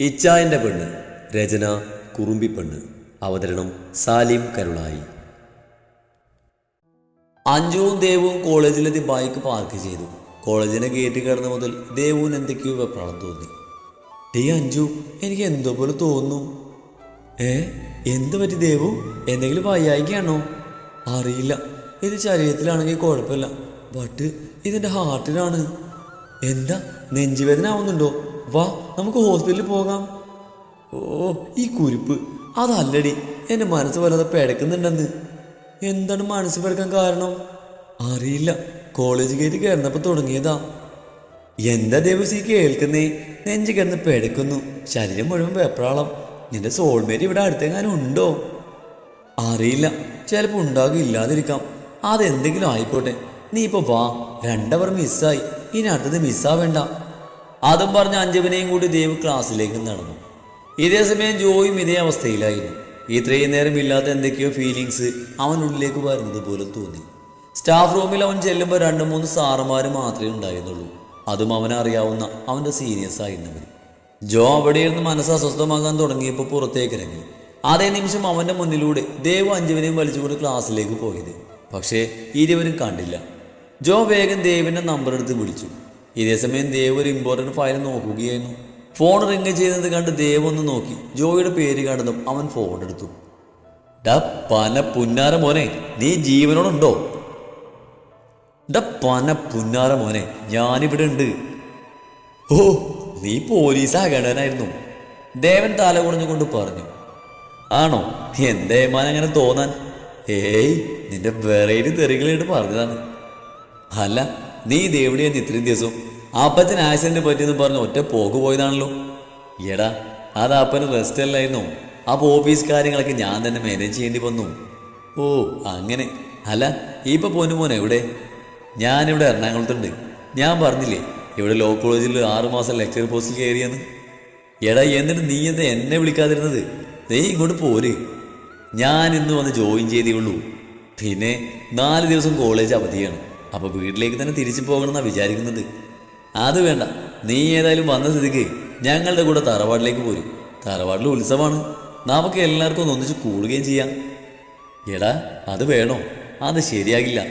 ഇച്ചായന്റെ പെണ്ണ് രചന കുറുമ്പിപ്പെണ്ണ് അവതരണം സാലിം കരുളായി. അഞ്ജുവും ദേവും കോളേജിലെത്തി ബൈക്ക് പാർക്ക് ചെയ്തു. കോളേജിന്റെ ഗേറ്റ് കടന്ന മുതൽ ദേവുവിന് എന്തൊക്കെയോ വെപ്രാളം തോന്നി. ഡേ അഞ്ജു എനിക്ക് എന്തോ പോലെ തോന്നുന്നു. ഏ എന്ത് പറ്റി ദേവു? എന്തെങ്കിലും വയ്യായികയാണോ? അറിയില്ല. ഇത് ശരീരത്തിലാണെങ്കിൽ കുഴപ്പമില്ല. ബട്ട് ഇതിന്റെ ഹാർട്ടിലാണ് എന്താ നെഞ്ചുവേദന ആവുന്നുണ്ടോ? വാ നമുക്ക് ഹോസ്പിറ്റലിൽ പോകാം. ഓ ഈ കുരിപ്പ് അതല്ലടി എന്റെ മനസ്സ് വല്ലാതെ പിടക്കുന്നുണ്ടെന്ന്. എന്താണ് മനസ്സ് പിടക്കാൻ കാരണം? അറിയില്ല കോളേജ് കയറി കയറുന്നപ്പോൾ തുടങ്ങിയതാ. എന്താ ദേവസി കേൾക്കുന്നേ? നെഞ്ച് കിടന്ന് പിടക്കുന്നു. ശരീരം മുഴുവൻ വെപ്രാളം. നിന്റെ സോൾമേറ്റ് ഇവിടെ അടുത്തെങ്ങാനും ഉണ്ടോ? അറിയില്ല ചിലപ്പോൾ ഉണ്ടാകും ഇല്ലാതിരിക്കാം. അതെന്തെങ്കിലും ആയിക്കോട്ടെ. നീ ഇപ്പൊ വാ രണ്ടവർ മിസ്സായി ഇനി അടുത്തത് മിസ്സാവേണ്ട അതും പറഞ്ഞ് അഞ്ജുവിനെയും കൂടി ദേവ് ക്ലാസ്സിലേക്ക് നടന്നു. ഇതേ സമയം ജോയും ഇതേ അവസ്ഥയിലായിരുന്നു. ഇത്രയും നേരം ഇല്ലാത്ത എന്തൊക്കെയോ ഫീലിങ്സ് അവനുള്ളിലേക്ക് വരുന്നത് പോലെ തോന്നി. സ്റ്റാഫ് റൂമിൽ അവൻ ചെല്ലുമ്പോൾ രണ്ട് മൂന്ന് സാറുമാർ മാത്രമേ ഉണ്ടായിരുന്നുള്ളൂ. അതും അവനറിയാവുന്ന അവന്റെ സീനിയേഴ്സ് ആയിരുന്നവർ ജോ അവിടെ ഇരുന്ന് മനസ്സ് അസ്വസ്ഥമാകാൻ തുടങ്ങിയപ്പോൾ പുറത്തേക്ക് ഇറങ്ങി. അതേ നിമിഷം അവന്റെ മുന്നിലൂടെ ദേവ് അഞ്ജുവിനെയും വലിച്ചുകൊണ്ട് ക്ലാസ്സിലേക്ക് പോയത്. പക്ഷേ ഇരുവരും കണ്ടില്ല. ജോ വേഗം ദേവിന്റെ നമ്പർ എടുത്ത് വിളിച്ചു. ഇതേ സമയം ദേവ് ഒരു ഇമ്പോർട്ടന്റ് ഫയൽ നോക്കുകയായിരുന്നു. ഫോൺ റിങ് ചെയ്യുന്നത് കണ്ട് ദേവ് ഒന്ന് നോക്കി. ജോയിയുടെ പേര് കണ്ടതും അവൻ ഫോൺ എടുത്തു. ഡ പന പുന്നാര മോനെ നീ ജീവനോടുണ്ടോ? ഡ പന പുന്നാര മോനെ ഞാനിവിടെ ഉണ്ട്. ഓ നീ പോലീസ് ആകേണ്ടവനായിരുന്നു. ദേവൻ തല കുടഞ്ഞുകൊണ്ട് പറഞ്ഞു. ആണോ? എന്തേ മാൻ അങ്ങനെ തോന്നാൻ? ഏയ് നിന്റെ വെറൈറ്റി തെറികളായിട്ട് പറഞ്ഞതാണ്. അല്ല നീ ദേവിടിയെന്ന് ഇത്രയും ദിവസം? അപ്പച്ചൻ ആക്സിഡന്റ് പറ്റിയെന്ന് പറഞ്ഞ് ഒറ്റ പോക്ക് പോയതാണല്ലോ. എടാ അത് അപ്പന് റെസ്റ്റ് അല്ലായിരുന്നു. അപ്പൊ ഓഫീസ് കാര്യങ്ങളൊക്കെ ഞാൻ തന്നെ മാനേജ് ചെയ്യേണ്ടി വന്നു. ഓ അങ്ങനെ. അല്ല ഇപ്പൊ പോന്നു പോനെ എവിടെ? ഞാനിവിടെ എറണാകുളത്തുണ്ട്. ഞാൻ പറഞ്ഞില്ലേ ഇവിടെ ലോ കോളേജിൽ ആറുമാസം ലെക്ചർ പോസ്റ്റിൽ കയറിയെന്ന്. എടാ എന്നിട്ട് നീ എന്താ എന്നെ വിളിക്കാതിരുന്നത്? നീ ഇങ്ങോട്ട് പോര്. ഞാൻ ഇന്ന് വന്ന് ജോയിൻ ചെയ്തേ ഉള്ളൂ. പിന്നെ നാല് ദിവസം കോളേജ് അവധിയാണ്. അപ്പൊ വീട്ടിലേക്ക് തന്നെ തിരിച്ചു പോകണമെന്നാണ് വിചാരിക്കുന്നത്. അത് വേണ്ട. നീ ഏതായാലും വന്ന സ്ഥിതിക്ക് ഞങ്ങളുടെ കൂടെ തറവാട്ടിലേക്ക് പോരും. തറവാട്ടിൽ ഉത്സവമാണ്. നമുക്ക് എല്ലാവർക്കും ഒന്ന് ഒന്നിച്ച് കൂടുകയും ചെയ്യാം. എടാ അത് വേണോ? അത് ശരിയാകില്ല.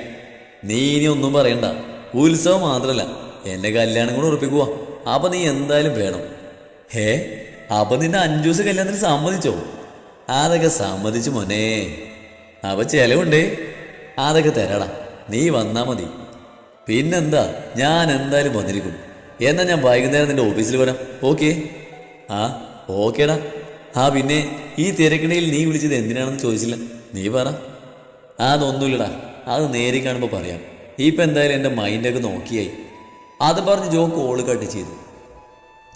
നീ ഇനി ഒന്നും പറയണ്ട. ഉത്സവം മാത്രമല്ല എന്റെ കല്യാണം കൂടെ ഉറപ്പിക്കുക അപ്പൊ നീ എന്തായാലും വേണം. ഹേ അപ്പൊ നിന്റെ അഞ്ചൂസ് കല്യാണത്തിന് സമ്മതിച്ചോ? അതൊക്കെ സമ്മതിച്ചു മോനെ. അപ്പൊ ചെലവുണ്ടേ. അതൊക്കെ തരാടാ. നീ വന്നാ മതി. പിന്നെന്താ? ഞാൻ എന്തായാലും വന്നിരിക്കും. എന്നാ ഞാൻ വൈകുന്നേരം നിന്റെ ഓഫീസിൽ വരാം. ഓക്കെ? ആ ഓക്കേടാ. ആ പിന്നെ ഈ തിരക്കിടയിൽ നീ വിളിച്ചത് എന്തിനാണെന്ന് ചോദിച്ചില്ല. നീ പറ. അതൊന്നുമില്ലടാ. അത് നേരി കാണുമ്പോൾ പറയാം. ഇപ്പം എന്തായാലും എന്റെ മൈൻഡൊക്കെ നോക്കിയായി. അത് പറഞ്ഞ് ജോ കോൾ കട്ട് ചെയ്തു.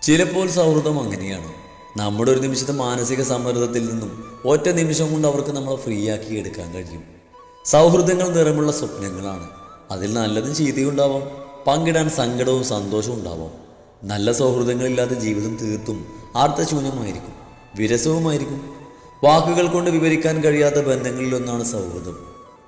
ചിലപ്പോൾ സൗഹൃദം അങ്ങനെയാണ്. നമ്മുടെ ഒരു നിമിഷത്തെ മാനസിക സമ്മർദ്ദത്തിൽ നിന്നും ഒറ്റ നിമിഷം കൊണ്ട് അവർക്ക് നമ്മളെ ഫ്രീ ആക്കി എടുക്കാൻ കഴിയും. സൗഹൃദങ്ങൾ നിറമുള്ള സ്വപ്നങ്ങളാണ്. അതിൽ നല്ലതും ചീത്തയും ഉണ്ടാവാം. പങ്കിടാൻ സങ്കടവും സന്തോഷവും ഉണ്ടാവാം. നല്ല സൗഹൃദങ്ങളില്ലാത്ത ജീവിതം തീർത്തും അർത്ഥശൂന്യമായിരിക്കും വിരസവുമായിരിക്കും. വാക്കുകൾ കൊണ്ട് വിവരിക്കാൻ കഴിയാത്ത ബന്ധങ്ങളിലൊന്നാണ് സൗഹൃദം.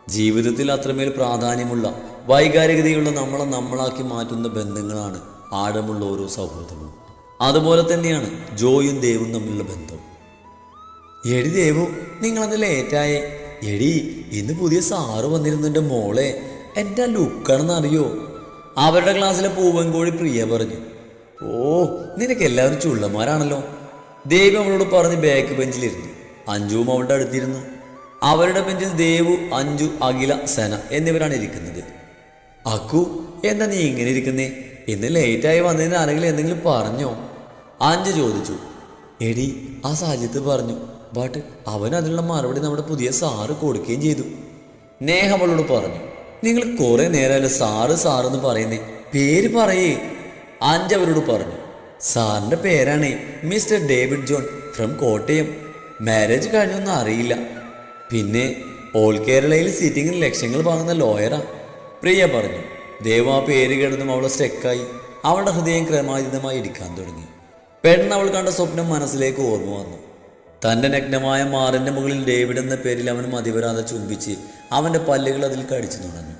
ജീവിതത്തിൽ അത്രമേൽ പ്രാധാന്യമുള്ള വൈകാരികതയുള്ള നമ്മളെ നമ്മളാക്കി മാറ്റുന്ന ബന്ധങ്ങളാണ് ആഴമുള്ള ഓരോ സൗഹൃദവും. അതുപോലെ തന്നെയാണ് ജോയും ദേവും തമ്മിലുള്ള ബന്ധം. എഴുതി ദേവു നിങ്ങളതിൽ ലേറ്റായേ എടി ഇന്ന് പുതിയ സാറ് വന്നിരുന്നു മോളെ. എന്റെ ആ ലുക്കാണെന്ന് അറിയോ അവരുടെ ക്ലാസ്സിലെ പൂവൻകോഴി പ്രിയ പറഞ്ഞു. ഓ നിനക്ക് എല്ലാവരും ചുള്ളന്മാരാണല്ലോ. ദേവി അവളോട് പറഞ്ഞ് ബാക്ക് ബെഞ്ചിലിരുന്നു അഞ്ജുവും അവളുടെ അടുത്തിരുന്നു. അവരുടെ ബെഞ്ചിൽ ദേവു അഞ്ജു അഖില സന എന്നിവരാണ് ഇരിക്കുന്നത്. അക്കു എന്താ നീ ഇങ്ങനെ ഇരിക്കുന്നേ? ഇന്ന് ലേറ്റായി വന്നതിന് ആരെങ്കിലും എന്തെങ്കിലും പറഞ്ഞോ? അഞ്ജു ചോദിച്ചു. എടി ആ സാഹചര്യത്തിൽ പറഞ്ഞു. ബട്ട് അവൻ അതിനുള്ള മറുപടി നമ്മുടെ പുതിയ സാറ് കൊടുക്കുകയും ചെയ്തു. നേഹ അവളോട് പറഞ്ഞു. നിങ്ങൾ കുറെ നേരമല്ല സാറ് സാറെന്ന് പറയുന്നേ? പേര് പറയേ. അഞ്ച് അവരോട് പറഞ്ഞു. സാറിന്റെ പേരാണ് mister David John from Kottayam. Marriage കഴിഞ്ഞൊന്നും അറിയില്ല. പിന്നെ ഓൾ കേരളയിൽ സിറ്റിംഗിൽ ലക്ഷങ്ങൾ വാങ്ങുന്ന ലോയറാ. പ്രിയ പറഞ്ഞു. ദേവ ആ പേര് കേട്ടതും അവളെ സ്റ്റെക്കായി. അവളുടെ ഹൃദയം ക്രമാതീതമായി ഇടിക്കാൻ തുടങ്ങി. പെണ്ണ് അവൾ കണ്ട സ്വപ്നം മനസ്സിലേക്ക് ഓർമ്മ വന്നു. തന്റെ നഗ്നമായ മാറിന്റെ മുകളിൽ ഡേവിഡ് എന്ന പേരിൽ അവൻ മതിവരാതെ ചുംബിച്ച് അവന്റെ പല്ലുകൾ അതിൽ കടിച്ചു തുടങ്ങി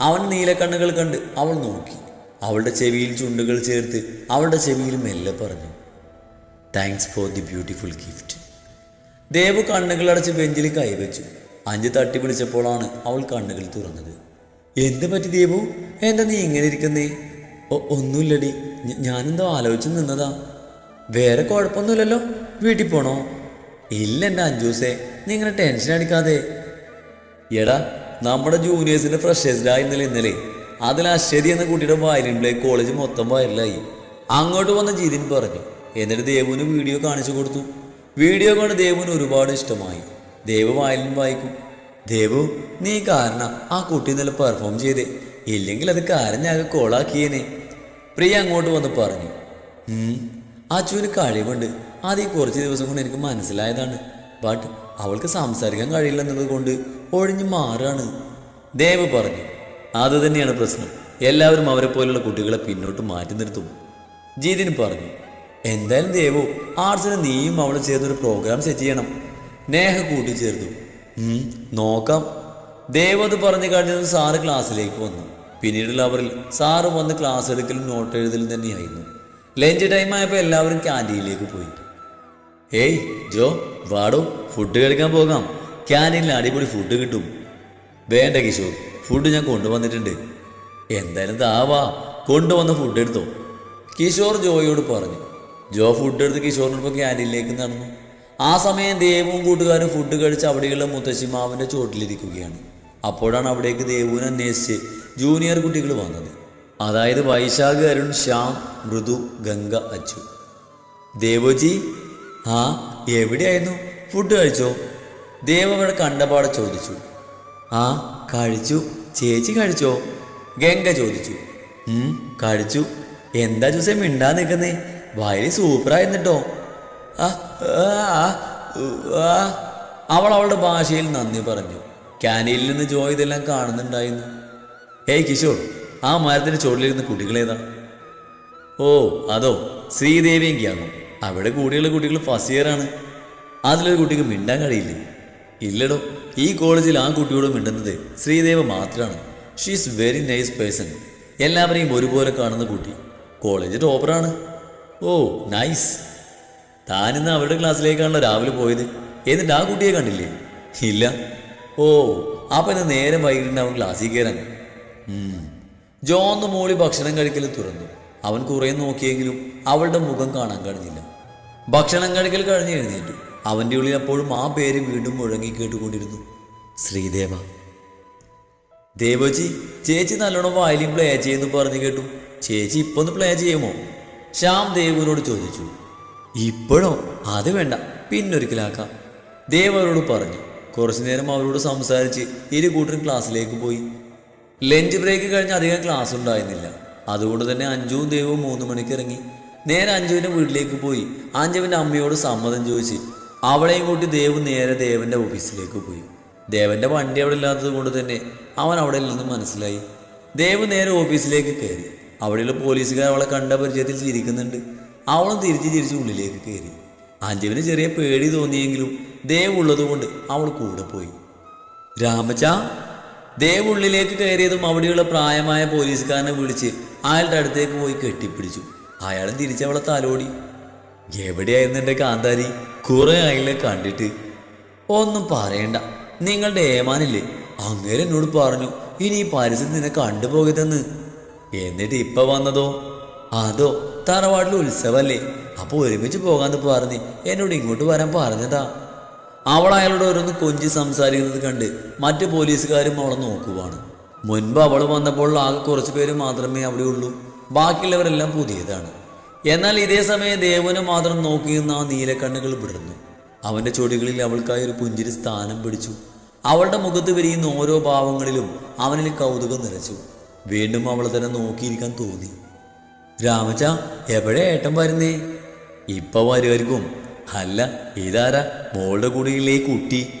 അവൻ നീലക്കണ്ണുകൾ കണ്ട് അവൾ നോക്കി. അവളുടെ ചെവിയിൽ ചുണ്ടുകൾ ചേർത്ത് അവളുടെ ചെവിയിൽ മെല്ലെ പറഞ്ഞു thanks for the beautiful gift Devu കണ്ണുകളടച്ച് ബെഞ്ചിൽ കൈവച്ചു. അഞ്ച് തട്ടി വിളിച്ചപ്പോഴാണ് അവൾ കണ്ണുകൾ തുറന്നത്. എന്ത് പറ്റി ദേവു? എന്താ നീ ഇങ്ങനെ ഇരിക്കുന്നേ? ഒന്നുമില്ലടി. ഞാനെന്തോ ആലോചിച്ച് നിന്നതാ. വേറെ കുഴപ്പമൊന്നുമില്ലല്ലോ. വീട്ടിൽ പോണോ? ഇല്ല എന്റെ അഞ്ചൂസേ ടെൻഷൻ അടിക്കാതെ. എടാ നമ്മുടെ ജൂനിയേഴ്സിന്റെ ഫ്രഷേഴ്സിലായി ഇന്നലെ ഇന്നലെ. അതിൽ അശ്വതി എന്ന കുട്ടിയുടെ വയലിൻ കോളേജ് മൊത്തം വയലിലായി അങ്ങോട്ട് വന്ന ജീതിൻ പറഞ്ഞു എന്നിട്ട് ദേവുവിന് വീഡിയോ കാണിച്ചു കൊടുത്തു. വീഡിയോ കണ്ട് ദേവുവിന് ഒരുപാട് ഇഷ്ടമായി. ദേവ് വയലിൻ വായിക്കും. ദേവു നീ കാരണം ആ കുട്ടി ഇന്നലെ പെർഫോം ചെയ്തേ. ഇല്ലെങ്കിൽ അത് കാരഞ്ഞാകെ കോളാക്കിയേനെ. പ്രിയ അങ്ങോട്ട് വന്ന് പറഞ്ഞു "ഉം, അച്ചുവിന് കഴിവുണ്ട്. അത് ഈ കുറച്ച് ദിവസം കൊണ്ട് എനിക്ക് മനസ്സിലായതാണ്. ബട്ട് അവൾക്ക് സംസാരിക്കാൻ കഴിയില്ല എന്നുള്ളത് കൊണ്ട് ഒഴിഞ്ഞു മാറാണ്. ദേവ് പറഞ്ഞു അത് തന്നെയാണ് പ്രശ്നം. എല്ലാവരും അവരെ പോലുള്ള കുട്ടികളെ പിന്നോട്ട് മാറ്റി നിർത്തും. ജീതിന് പറഞ്ഞു എന്തായാലും ദേവു ആർട്സിന് നീയും അവളും ചേർന്നൊരു പ്രോഗ്രാം സെറ്റ് ചെയ്യണം. നേഹ കൂട്ടിച്ചേർത്തു "ഉം, നോക്കാം. ദേവ് അത് പറഞ്ഞു കഴിഞ്ഞത് സാറ് ക്ലാസ്സിലേക്ക് വന്നു. പിന്നീടുള്ള അവരിൽ സാറ് വന്ന് ക്ലാസ് എടുക്കലും നോട്ട് എഴുതലും തന്നെയായിരുന്നു. ലഞ്ച് ടൈം ആയപ്പോൾ എല്ലാവരും ക്യാന്റീനിലേക്ക് പോയി. ഏയ് ജോ വാടോ ഫുഡ് കഴിക്കാൻ പോകാം. ക്യാന്റീനിൽ അടിപൊളി ഫുഡ് കിട്ടും. വേണ്ട കിഷോർ ഫുഡ് ഞാൻ കൊണ്ടുവന്നിട്ടുണ്ട്. എന്തായാലും താവാ കൊണ്ടുവന്ന ഫുഡ് എടുത്തോ. കിഷോർ ജോയോട് പറഞ്ഞു. ജോ ഫുഡ് എടുത്ത് കിഷോറിനൊപ്പം ക്യാന്റീനിലേക്ക് നടന്നു. ആ സമയം ദേവും കൂട്ടുകാരും ഫുഡ് കഴിച്ച് അവിടെയുള്ള മുത്തശ്ശിമാവിന്റെ ചോട്ടിലിരിക്കുകയാണ് അപ്പോഴാണ് അവിടേക്ക് ദേവുവിനെ അന്വേഷിച്ച് ജൂനിയർ കുട്ടികൾ വന്നത്. അതായത് വൈശാഖ് അരുൺ ശ്യാം മൃദു ഗംഗ അച്ചു. ദേവോജി ആ എവിടെയായിരുന്നു? ഫുഡ് കഴിച്ചോ? ദേവ് അവിടെ കണ്ടപാടെ ചോദിച്ചു. ആ കഴിച്ചു. ചേച്ചി കഴിച്ചോ? ഗംഗ ചോദിച്ചു. കഴിച്ചു. എന്താ ജ്യൂസേ മിണ്ടാ നിൽക്കുന്നേ? വയലി സൂപ്പറായിരുന്നിട്ടോ. അവൾ അവളുടെ ഭാഷയിൽ നന്ദി പറഞ്ഞു. ക്യാന്റീനിൽ നിന്ന് ജോ ഇതെല്ലാം കാണുന്നുണ്ടായിരുന്നു. ഏയ് കിഷോർ ആ മരത്തിന്റെ ചുവട്ടിലിരുന്ന് കുട്ടികളേതാ? ഓ അതോ ശ്രീദേവിയും ഗ്യാങ്ങും. അവിടെ കൂടിയുള്ള കുട്ടികൾ ഫസ്റ്റ് ഇയർ ആണ്. അതിലൊരു കുട്ടിക്ക് മിണ്ടാൻ കഴിയില്ലേ. ഇല്ലടോ ഈ കോളേജിൽ ആ കുട്ടിയോട് മിണ്ടുന്നത് ശ്രീദേവ മാത്രമാണ് ഷീസ് വെരി നൈസ് പേഴ്സൺ എല്ലാവരെയും ഒരുപോലെ കാണുന്ന കുട്ടി. കോളേജ് ടോപ്പറാണ് ഓ നൈസ് താനിന്ന് അവരുടെ ക്ലാസ്സിലേക്കാണല്ലോ രാവിലെ പോയത്. എന്നിട്ട് ആ കുട്ടിയെ കണ്ടില്ലേ? ഇല്ല. ഓ അപ്പൊ ഇന്ന് നേരം വൈകിട്ടുണ്ടാവും ക്ലാസ്സിൽ കയറാൻ. ജോന്ന് മോളി ഭക്ഷണം കഴിക്കൽ തുറന്നു. അവൻ കുറേ നോക്കിയെങ്കിലും അവളുടെ മുഖം കാണാൻ കഴിഞ്ഞില്ല. ഭക്ഷണം കഴിക്കൽ കഴിഞ്ഞ് എഴുന്നേറ്റു. അവന്റെ ഉള്ളിൽ അപ്പോഴും ആ പേര് വീണ്ടും മുഴങ്ങി കേട്ടുകൊണ്ടിരുന്നു. ശ്രീദേവ. ദേവജി ചേച്ചി നല്ലോണം വയലിൻ പ്ലേ ചെയ്യുന്നു പറഞ്ഞു കേട്ടു. ചേച്ചി ഇപ്പൊ ഒന്ന് പ്ലേ ചെയ്യുമോ? ശ്യാം ദേവനോട് ചോദിച്ചു. ഇപ്പോഴോ? അത് വേണ്ട. പിന്നൊരിക്കലാക്കാം. ദേവ് അവരോട് പറഞ്ഞു. കുറച്ചു നേരം അവരോട് സംസാരിച്ച് ഇരു കൂട്ടരും ക്ലാസ്സിലേക്ക് പോയി. ലഞ്ച് ബ്രേക്ക് കഴിഞ്ഞ് അധികം ക്ലാസ് ഉണ്ടായിരുന്നില്ല. അതുകൊണ്ട് തന്നെ അഞ്ചും ദേവും മൂന്ന് മണിക്ക് ഇറങ്ങി. നേരെ അഞ്ജുവിന്റെ വീട്ടിലേക്ക് പോയി. അഞ്ജുവിന്റെ അമ്മയോട് സമ്മതം ചോദിച്ച് അവളെയും കൂട്ടി ദേവ് നേരെ ദേവന്റെ ഓഫീസിലേക്ക് പോയി. ദേവന്റെ വണ്ടി അവിടെ ഇല്ലാത്തത് കൊണ്ട് തന്നെ അവൻ അവിടെ ഇല്ലെന്ന് മനസ്സിലായി. ദേവ് നേരെ ഓഫീസിലേക്ക് കയറി. അവിടെയുള്ള പോലീസുകാർ അവളെ കണ്ട പരിചയത്തിൽ ചിരിക്കുന്നുണ്ട്. അവളും തിരിച്ച് തിരിച്ച് ഉള്ളിലേക്ക് കയറി. അഞ്ജുവിന് ചെറിയ പേടി തോന്നിയെങ്കിലും ദേവ് ഉള്ളതുകൊണ്ട് അവൾ കൂടെ പോയി. രാമച്ച ദേവ് ഉള്ളിലേക്ക് കയറിയതും അവിടെയുള്ള പ്രായമായ പോലീസുകാരനെ വിളിച്ച് അയാളുടെ അടുത്തേക്ക് പോയി കെട്ടിപ്പിടിച്ചു. അയാളും തിരിച്ചവളെ തലോടി. എവിടെയായിരുന്നു എന്റെ കാന്താരി? കുറെ ആയില്ലേ കണ്ടിട്ട്. ഒന്നും പറയണ്ട. നിങ്ങളുടെ ഏമാനില്ലേ? അങ്ങേരെ എന്നോട് പറഞ്ഞു ഇനി ഈ പരിസരത്ത് നിന്നെ കണ്ടുപോകരുതെന്ന്. എന്നിട്ട് ഇപ്പൊ വന്നതോ? അതോ തറവാട്ടിൽ ഉത്സവല്ലേ? അപ്പോൾ ഒരുമിച്ച് പോകാന്ന് പറഞ്ഞ് എന്നോട് ഇങ്ങോട്ട് വരാൻ പറഞ്ഞതാ. അവൾ അയാളോട് ഓരോന്ന് കൊഞ്ചി സംസാരിക്കുന്നത് കണ്ട് മറ്റു പോലീസുകാരും അവളെ നോക്കുവാണ്. മുൻപ് അവൾ വന്നപ്പോൾ ആകെ കുറച്ച് പേര് മാത്രമേ അവിടെ ഉള്ളൂ ബാക്കിയുള്ളവരെല്ലാം പുതിയതാണ്. എന്നാൽ ഇതേ സമയം ദേവനെ മാത്രം നോക്കിയിരുന്ന ആ നീലക്കണ്ണുകൾ വിടർന്നു. അവന്റെ ചൊടികളിൽ അവൾക്കായി ഒരു പുഞ്ചിരി സ്ഥാനം പിടിച്ചു. അവളുടെ മുഖത്ത് വിരിയുന്ന ഓരോ ഭാവങ്ങളിലും അവനിൽ കൗതുകം നിറച്ചു. വീണ്ടും അവളെ തന്നെ നോക്കിയിരിക്കാൻ തോന്നി. രാമച്ച എവിടെ ഏട്ടൻ വരുന്നേ? ഇപ്പൊ വരുമായിരിക്കും അല്ല ഇതാരാ? മോളുടെ കൂടെയുള്ള കുട്ടി?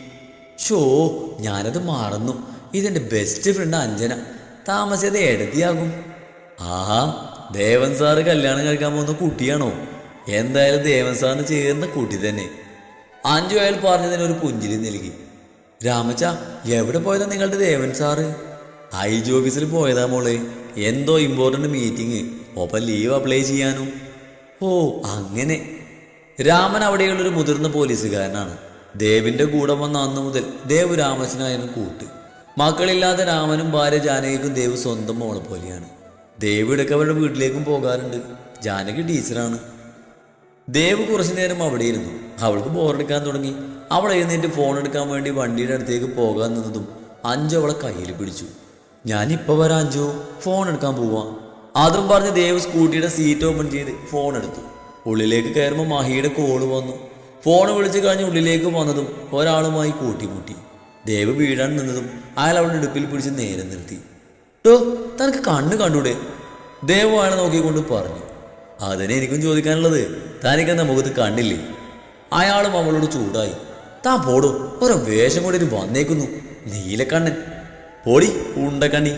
ഷോ ഞാനത് മറന്നു. ഇതെന്റെ ബെസ്റ്റ് ഫ്രണ്ട് അഞ്ജന. താമസിയത് എടതിയാകും. ആഹാ ദേവൻ സാറ് കല്യാണം കഴിക്കാൻ പോകുന്ന കുട്ടിയാണോ? എന്തായാലും ദേവൻ സാറിന് ചേർന്ന കുട്ടി തന്നെ. അഞ്ചു അയാൾ പറഞ്ഞതിന് ഒരു പുഞ്ചിരി നൽകി. രാമച്ച എവിടെ പോയതാ നിങ്ങളുടെ ദേവൻ സാറ്? ഐ ജി ഓഫീസിൽ പോയതാ മോളെ. എന്തോ ഇമ്പോർട്ടന്റ് മീറ്റിംഗ് ഒപ്പം ലീവ് അപ്ലൈ ചെയ്യാനും. ഓ അങ്ങനെ. രാമൻ അവിടെയുള്ളൊരു മുതിർന്ന പോലീസുകാരനാണ്. ദേവിന്റെ കൂടെ വന്ന അന്നു മുതൽ ദേവ് രാമച്ചനായാലും കൂട്ട്. മക്കളില്ലാത്ത രാമനും ഭാര്യ ജാനകിക്കും ദേവ് സ്വന്തം മോളെ പോലെയാണ്. ദേവ് ഇടയ്ക്ക് അവരുടെ വീട്ടിലേക്കും പോകാറുണ്ട്. ജാനകി ടീച്ചറാണ്. ദേവ് കുറച്ചു നേരം അവിടെ ഇരുന്നു അവൾക്ക് ബോറടിക്കാൻ തുടങ്ങി. അവൾ എഴുന്നേറ്റ് ഫോൺ എടുക്കാൻ വേണ്ടി വണ്ടിയുടെ അടുത്തേക്ക് പോകാൻ നിന്നതും അഞ്ചു അവളെ കയ്യിൽ പിടിച്ചു. ഞാനിപ്പോൾ വരാം അഞ്ചു. ഫോൺ എടുക്കാൻ പോവാം. അതും പറഞ്ഞ് ദേവ് സ്കൂട്ടിയുടെ സീറ്റ് ഓപ്പൺ ചെയ്ത് ഫോൺ എടുത്തു. ഉള്ളിലേക്ക് കയറുമ്പോൾ മഹിയുടെ കോൾ വന്നു. ഫോൺ വിളിച്ചു കഴിഞ്ഞ് ഉള്ളിലേക്ക് വന്നതും ഒരാളുമായി കൂട്ടിമുട്ടി. ദേവ് വീഴാൻ നിന്നതും അയാൾ അവളുടെ അടുപ്പിൽ പിടിച്ച് നേരെ നിർത്തി. ടോ തനിക്ക് കണ്ണ് കണ്ടൂടെ? ദേവ് അയാളെ നോക്കിക്കൊണ്ട് പറഞ്ഞു അതിനെ എനിക്കും ചോദിക്കാനുള്ളത്. തനിക്കെന്ന മുഖത്ത് കണ്ടില്ലേ അയാളും അവളോട് ചൂടായി താൻ പോടോ ഓരോ വേഷം കൂടി ഒരു വന്നേക്കുന്നു നീലക്കണ്ണൻ പോടി ഉണ്ടക്കണ്ണി.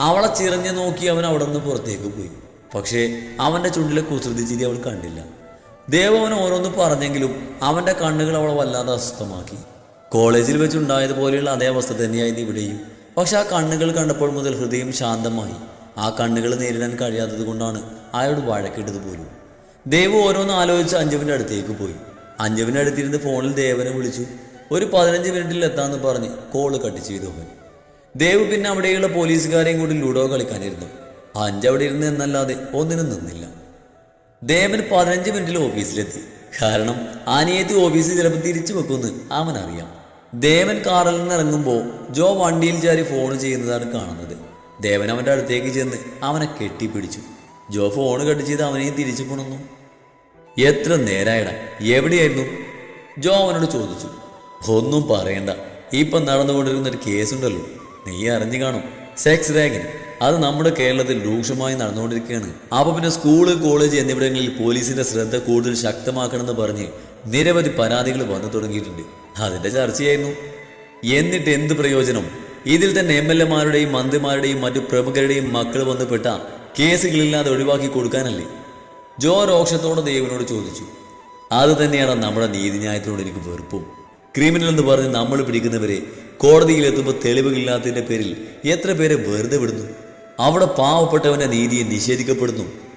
അവളെ ചിറഞ്ഞ് നോക്കി അവൻ അവിടെ നിന്ന് പുറത്തേക്ക് പോയി. പക്ഷേ അവന്റെ ചുണ്ടിലെ കുസൃതി ചിരി അവൾ കണ്ടില്ല. ദേവ് അവൻ ഓരോന്ന് പറഞ്ഞെങ്കിലും അവന്റെ കണ്ണുകൾ അവളെ വല്ലാതെ അസ്വസ്ഥമാക്കി കോളേജിൽ വെച്ചുണ്ടായതുപോലെയുള്ള അതേ അവസ്ഥ തന്നെയായിരുന്നു ഇവിടെയും. പക്ഷെ ആ കണ്ണുകൾ കണ്ടപ്പോൾ മുതൽ ഹൃദയം ശാന്തമായി. ആ കണ്ണുകൾ നേരിടാൻ കഴിയാത്തത് കൊണ്ടാണ് അയാളോട് വഴക്കിട്ടത് പോലും. ദേവ് ഓരോന്ന് ആലോചിച്ച് അഞ്ജുവിന്റെ അടുത്തേക്ക് പോയി. അഞ്ജുവിന്റെ അടുത്തിരുന്ന് ഫോണിൽ ദേവനെ വിളിച്ചു. ഒരു പതിനഞ്ച് മിനിറ്റിൽ എത്താമെന്ന് പറഞ്ഞ് കോൾ കട്ട് ചെയ്തു അവൻ. ദേവ് പിന്നെ അവിടെയുള്ള പോലീസുകാരെയും കൂടി ലുഡോ കളിക്കാനിരുന്നു. അഞ്ച് അവിടെ ഇരുന്ന് എന്നല്ലാതെ ഒന്നിനും നിന്നില്ല. ദേവൻ പതിനഞ്ച് മിനിറ്റിൽ ഓഫീസിലെത്തി. കാരണം അനിയത്തി ഓഫീസിൽ ചിലപ്പോൾ തിരിച്ചു വെക്കുമെന്ന് അവനറിയാം. ദേവൻ കാറിൽ നിന്ന് ഇറങ്ങുമ്പോൾ ജോ വണ്ടിയിൽ ചാരി ഫോൺ ചെയ്യുന്നതാണ് കാണുന്നത്. ദേവൻ അവന്റെ അടുത്തേക്ക് ചെന്ന് അവനെ കെട്ടിപ്പിടിച്ചു. ജോ ഫോൺ കട്ട് ചെയ്ത് അവനെയും തിരിച്ചു കൊണുന്നു എത്ര നേരായടാ എവിടെയായിരുന്നു? ജോ അവനോട് ചോദിച്ചു. ഒന്നും പറയണ്ട ഇപ്പം നടന്നുകൊണ്ടിരുന്ന ഒരു കേസുണ്ടല്ലോ. നീ അറിഞ്ഞു കാണും. സെക്സ് റാഗിൻ അത് നമ്മുടെ കേരളത്തിൽ രൂക്ഷമായി നടന്നുകൊണ്ടിരിക്കുകയാണ്. അപ്പൊ പിന്നെ സ്കൂൾ കോളേജ് എന്നിവിടങ്ങളിൽ പോലീസിന്റെ ശ്രദ്ധ കൂടുതൽ ശക്തമാക്കണമെന്ന് പറഞ്ഞ് നിരവധി പരാതികൾ വന്നു തുടങ്ങിയിട്ടുണ്ട്. അതിന്റെ ചർച്ചയായിരുന്നു. എന്നിട്ട് എന്ത് പ്രയോജനം? ഇതിൽ തന്നെ എം എൽ എമാരുടെയും മന്ത്രിമാരുടെയും മറ്റു പ്രമുഖരുടെയും മക്കൾ വന്നുപെട്ട കേസുകളില്ലാതെ ഒഴിവാക്കി കൊടുക്കാനല്ലേ? ജോ രോക്ഷത്തോടെ ദേവനോട് ചോദിച്ചു. അത് തന്നെയാണ് നമ്മുടെ നീതിന്യായത്തിനോട് എനിക്ക് വെറുപ്പും. ക്രിമിനൽ എന്ന് പറഞ്ഞ് നമ്മൾ പിടിക്കുന്നവരെ കോടതിയിൽ എത്തുമ്പോൾ തെളിവുകളില്ലാത്തതിന്റെ പേരിൽ എത്ര പേരെ വെറുതെ വിടുന്നു? അവിടെ പാവപ്പെട്ടവന്റെ നീതിയെ നിഷേധിക്കപ്പെടുന്നു.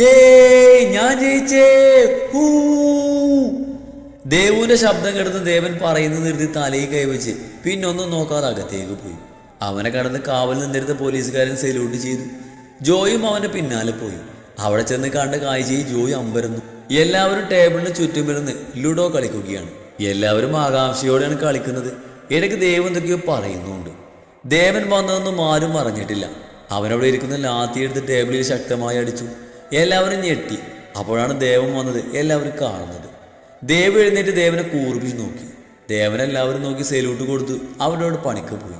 ഏയ് ഞാൻ ജയിച്ചേ. ഹൂ. ദേവുവിന്റെ ശബ്ദം കിടന്ന് ദേവൻ പറയുന്നത് നിർത്തി തലയിൽ കൈവച്ച് പിന്നെ ഒന്നും നോക്കാതെ അകത്തേക്ക് പോയി. അവനെ കടന്ന് കാവൽ നിന്നിരുന്ന പോലീസുകാരൻ സെലൂട്ട് ചെയ്തു. ജോയും അവന്റെ പിന്നാലെ പോയി. അവിടെ ചെന്ന് കണ്ട കാഴ്ചയിൽ ജോയ് അമ്പരന്നു. എല്ലാവരും ടേബിളിന് ചുറ്റുമിരുന്ന് ലുഡോ കളിക്കുകയാണ്. എല്ലാവരും ആകാംക്ഷയോടെയാണ് കളിക്കുന്നത്. ഇടയ്ക്ക് ദേവ് എന്തൊക്കെയോ പറയുന്നുണ്ട്. ദേവൻ വന്നതൊന്നും ആരും അറിഞ്ഞിട്ടില്ല. അവനവിടെ ഇരിക്കുന്ന ലാത്തി എടുത്ത് ടേബിളിൽ ശക്തമായി അടിച്ചു. എല്ലാവരും ഞെട്ടി. അപ്പോഴാണ് ദേവൻ വന്നത് എല്ലാവരും കാണുന്നത്. ദേവ് എഴുന്നേറ്റ് ദേവനെ കൂർപ്പിച്ച് നോക്കി. ദേവൻ എല്ലാവരും നോക്കി സെലൂട്ട് കൊടുത്തു. അവരോട് പണിക്ക് പോയി.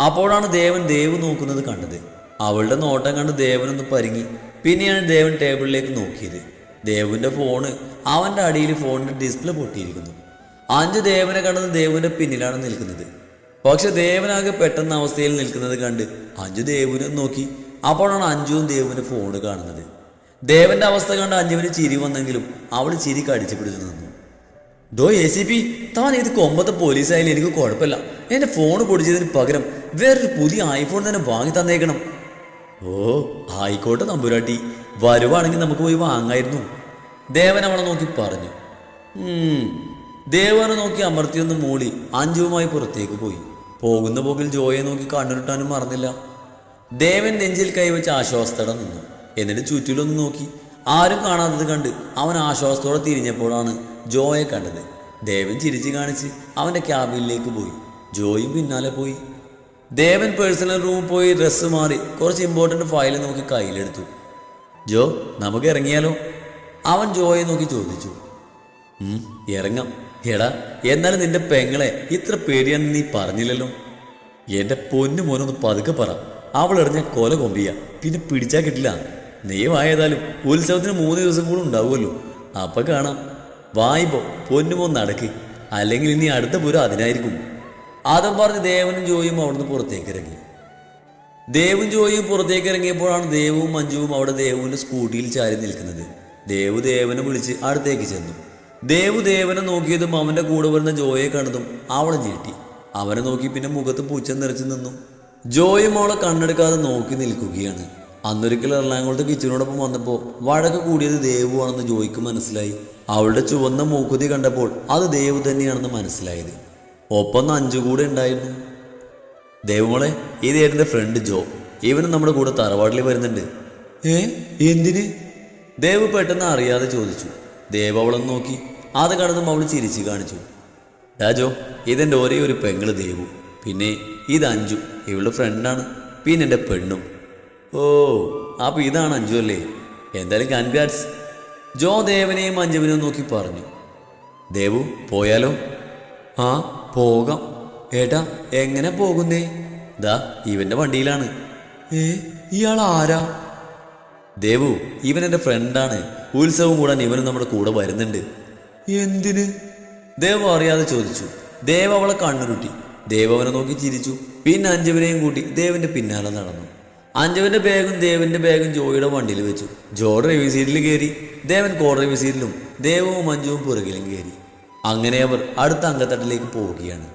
അപ്പോഴാണ് ദേവൻ ദേവ് നോക്കുന്നത് കണ്ടത്. അവളുടെ നോട്ടം കണ്ട് ദേവനൊന്ന് പരിങ്ങി. പിന്നെയാണ് ദേവൻ ടേബിളിലേക്ക് നോക്കിയത്. ദേവന്റെ ഫോണ് അവന്റെ അടിയിൽ ഫോണിന്റെ ഡിസ്പ്ലേ പൊട്ടിയിരിക്കുന്നു. അഞ്ച് ദേവനെ കണ്ടത് ദേവന്റെ പിന്നിലാണ് നിൽക്കുന്നത്. പക്ഷെ ദേവനാകെ പെട്ടെന്ന് അവസ്ഥയിൽ നിൽക്കുന്നത് കണ്ട് അഞ്ചു ദേവനെ നോക്കി. അപ്പോഴാണ് അഞ്ചുവും ദേവന്റെ ഫോണ് കാണുന്നത്. ദേവന്റെ അവസ്ഥ കണ്ട അഞ്ജുവിന് ചിരി വന്നെങ്കിലും അവൾ ചിരി കടിച്ചു പിടിച്ചു നിന്നു. ഡോ എ സി പി താൻ ഇത് കൊമ്പത്തെ പോലീസായാലും എനിക്ക് കുഴപ്പമില്ല. എന്റെ ഫോൺ പൊടിച്ചതിന് പകരം വേറൊരു പുതിയ ഐഫോൺ തന്നെ വാങ്ങി തന്നേക്കണം. ഓ ആയിക്കോട്ടെ നമ്പുരാട്ടി. വരുവാണെങ്കിൽ നമുക്ക് പോയി വാങ്ങായിരുന്നു. ദേവൻ അവളെ നോക്കി പറഞ്ഞു. ദേവനെ നോക്കി അമർത്തിയൊന്ന് മൂളി അഞ്ജുവുമായി പുറത്തേക്ക് പോയി. പോകുന്ന പോക്കിൽ ജോയെ നോക്കി കണ്ണുരുട്ടാനും മറന്നില്ല. ദേവൻ നെഞ്ചിൽ കൈവച്ച് ആശ്വാസത്തോടെ നിന്നു. എന്നിട്ട് ചുറ്റിലൊന്ന് നോക്കി. ആരും കാണാത്തത് കണ്ട് അവൻ ആശ്വാസത്തോടെ തിരിഞ്ഞപ്പോഴാണ് ജോയെ കണ്ടത്. ദേവൻ ചിരിച്ചു കാണിച്ച് അവന്റെ ക്യാബിനിലേക്ക് പോയി. ജോയും പിന്നാലെ പോയി. ദേവൻ പേഴ്സണൽ റൂമിൽ പോയി ഡ്രസ്സ് മാറി കുറച്ച് ഇമ്പോർട്ടന്റ് ഫയൽ നോക്കി കയ്യിലെടുത്തു. ജോ നമുക്ക് ഇറങ്ങിയാലോ? അവൻ ജോയെ നോക്കി ചോദിച്ചു. ഇറങ്ങാം. എടാ എന്നാലും നിന്റെ പെങ്ങളെ ഇത്ര പേടിയാണെന്ന് നീ പറഞ്ഞില്ലല്ലോ. എന്റെ പൊന്നു മോനൊന്ന് പതുക്കെ പറ. അവൾ എറിഞ്ഞ കൊല കൊമ്പിയ. പിന്നെ പിടിച്ചാൽ കിട്ടില്ല. നീ വായതാലും ഉത്സവത്തിന് മൂന്ന് ദിവസം കൂടെ ഉണ്ടാവുമല്ലോ. അപ്പൊ കാണാം. വായ്പോ പൊന്നുമോ നടക്ക്. അല്ലെങ്കിൽ ഇനി അടുത്ത പുരം അതിനായിരിക്കും. ആദം പറഞ്ഞ് ദേവനും ജോയും അവിടുന്ന് പുറത്തേക്ക് ഇറങ്ങി. ദേവും ജോയും പുറത്തേക്ക് ഇറങ്ങിയപ്പോഴാണ് ദേവും മഞ്ജുവും അവിടെ ദേവുവിന്റെ സ്കൂട്ടിയിൽ ചാരി നിൽക്കുന്നത്. ദേവു ദേവനെ വിളിച്ച് അടുത്തേക്ക് ചെന്നു. ദേവു ദേവനെ നോക്കിയതും അവന്റെ കൂടെ വരുന്ന ജോയെ കണ്ടതും അവളെ ഞെട്ടി. അവനെ നോക്കി പിന്നെ മുഖത്ത് പൂച്ച നിറച്ചു നിന്നു. ജോയും അവളെ കണ്ണെടുക്കാതെ നോക്കി നിൽക്കുകയാണ്. അന്നൊരിക്കൽ എറണാകുളത്ത് കിച്ചനോടൊപ്പം വന്നപ്പോൾ വഴക്ക് കൂടിയത് ദേവുവാണെന്ന് ജോയിക്ക് മനസ്സിലായി. അവളുടെ ചുവന്ന മൂക്കുതി കണ്ടപ്പോൾ അത് ദേവു തന്നെയാണെന്ന് മനസ്സിലായത്. ഒപ്പം അഞ്ചു കൂടെ ഉണ്ടായിരുന്നു. ദേവുമോളെ ഇത് എന്റെ ഫ്രണ്ട് ജോ. ഇവനും നമ്മുടെ കൂടെ തറവാട്ടിൽ വരുന്നുണ്ട്. ഏ എന്തിന്? ദേവ് പെട്ടെന്ന് അറിയാതെ ചോദിച്ചു. ദേവ് അവളെ നോക്കി. അത് കടന്നും അവൾ ചിരിച്ചു കാണിച്ചു. രാജോ ഇതെന്റെ ഒരേ ഒരു പെങ്ങൾ ദേവു. പിന്നെ ഇത് അഞ്ചു ഇവളുടെ ഫ്രണ്ടാണ് പിന്നെ എന്റെ പെണ്ണും. ഓ അപ്പോൾ ഇതാണ് അഞ്ജു അല്ലേ? എന്തായാലും കൺഗ്രാറ്റ്സ് ജോ ദേവനെയും അഞ്ജുവിനെയും നോക്കി പറഞ്ഞു. ദേവു പോയാലോ? ആ പോകാം. ഏട്ടാ എങ്ങനെ പോകുന്നേ? ദാ ഇവന്റെ വണ്ടിയിലാണ്. ഏ ഇയാൾ ആരാ? ദേവു ഇവൻ എന്റെ ഫ്രണ്ടാണ് ഉത്സവം കൂടാൻ ഇവനും നമ്മുടെ കൂടെ വരുന്നുണ്ട്. എന്തിന്? ദേവു അറിയാതെ ചോദിച്ചു. ദേവ് അവളെ കണ്ണുരുട്ടി. ദേവ് അവനെ നോക്കി ചിരിച്ചു. പിന്നെ അഞ്ജുവിനെയും കൂട്ടി ദേവിന്റെ പിന്നാലെ നടന്നു. അഞ്ജവന്റെ ബാഗും ദേവിന്റെ ബാഗും ജോയിയുടെ വണ്ടിയിൽ വെച്ചു. ജോ ഡ്രൈവിംഗ് സീറ്റിൽ കയറി ദേവൻ കോ ഡ്രൈവിംഗ് സീറ്റിലും ദേവവും അഞ്ജുവും പുറകിലും കയറി. അങ്ങനെ അവർ അടുത്ത അങ്കത്തട്ടിലേക്ക് പോവുകയാണ്.